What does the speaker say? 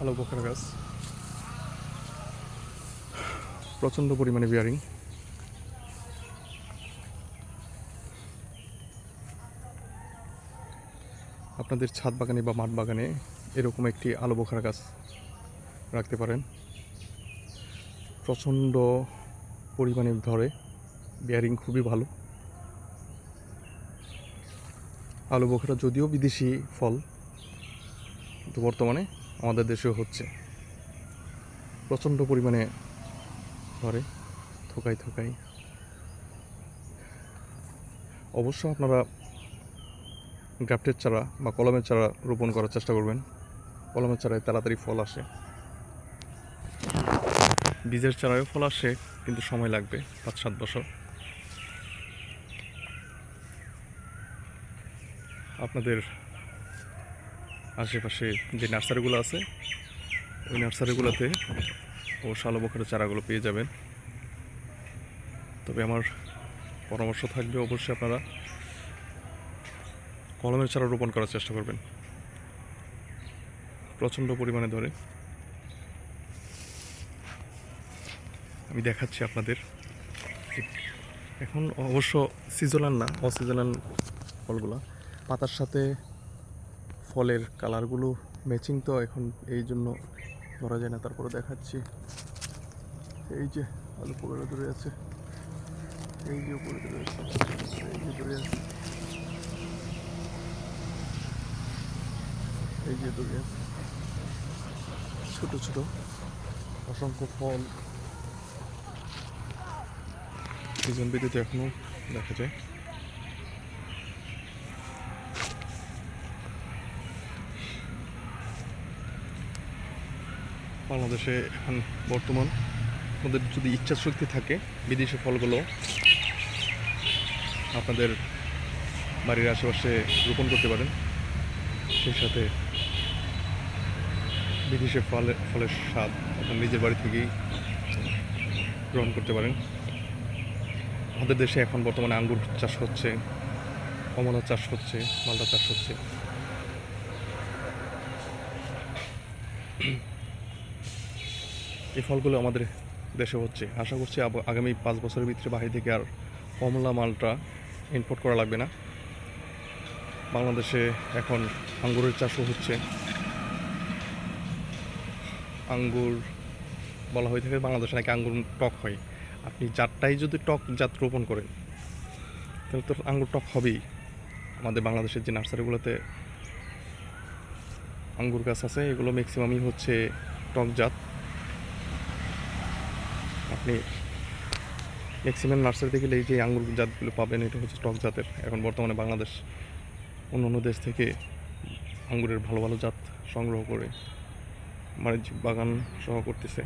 আলো বখারা গাছ প্রচণ্ড পরিমাণে বিয়ারিং আপনাদের ছাদ বাগানে বা মাঠ বাগানে এরকম একটি আলো বোখারা গাছ রাখতে পারেন। প্রচণ্ড পরিমাণে ধরে বিয়ারিং খুবই ভালো। আলু বোখারা যদিও বিদেশি ফল, কিন্তু বর্তমানে আমাদের দেশেও হচ্ছে। প্রচণ্ড পরিমাণে ধরে থোকাই থোকাই অবশ্য আপনারা গ্রাফটের চারা বা কলমের চারা রোপণ করার চেষ্টা করবেন। কলমের চারায় তাড়াতাড়ি ফল আসে। বীজের চারায়ও ফল আসে, কিন্তু সময় লাগবে পাঁচ সাত বছর। আপনাদের আশেপাশে যে নার্সারিগুলো আছে, ওই নার্সারিগুলোতে ও শালো বখারের চারাগুলো পেয়ে যাবেন। তবে আমার পরামর্শ থাকবে অবশ্যই আপনারা কলমের চারা রোপণ করার চেষ্টা করবেন। প্রচণ্ড পরিমাণে ধরে। আমি দেখাচ্ছি আপনাদের। এখন অবশ্য সিজনাল না অসিজনাল ফলগুলো। পাতার সাথে ফলের কালারগুলো ম্যাচিং তো এখন এই জন্য ধরা যায় না, তারপরে দেখাচ্ছি। এই যে আলু পোড়া ধরে আছে। এই যে উপরে ধরে আছে। এই যে ধরে আছে। এই যে আছে। ছোট ছোট। অসংখ্য ফল। সিজন বিদ্যুৎ এখনও দেখা যায়। বাংলাদেশে এখন বর্তমান আপনাদের যদি ইচ্ছা শক্তি থাকে, বিদেশি ফলগুলো আপনাদের বাড়ির আশেপাশে রোপণ করতে পারেন। সেই সাথে বিদেশি ফলে, ফলের স্বাদ আপনার নিজের বাড়ি থেকেই গ্রহণ করতে পারেন। আমাদের দেশে এখন বর্তমানে আঙ্গুর চাষ হচ্ছে, কমলা চাষ হচ্ছে মালটা চাষ হচ্ছে। এই ফলগুলো আমাদের দেশে হচ্ছে। আশা করছি আগামী পাঁচ বছরের ভিতরে বাহির থেকে আর কমলা মালটা ইম্পোর্ট করা লাগবে না। বাংলাদেশে এখন আঙ্গুরের চাষও হচ্ছে। আঙ্গুর বলা হয়ে থাকে বাংলাদেশে নাকি আঙ্গুর টক হয়। আপনি জাতটাই যদি টক জাত রোপণ করেন, তাহলে তো আঙ্গুর টক হবেই। আমাদের বাংলাদেশের যে নার্সারিগুলোতে আঙ্গুর গাছ আছে, এগুলো ম্যাক্সিমামই হচ্ছে টক জাত। আপনি ম্যাক্সিমাম নার্সারি থেকে এই যে আঙ্গুর জাতগুলো পাবেন, এটা হচ্ছে টক জাতের। এখন বর্তমানে বাংলাদেশ অন্য অন্য দেশ থেকে আঙ্গুরের ভালো ভালো জাত সংগ্রহ করে বাণিজ্যিক বাগান সহ করতেছে।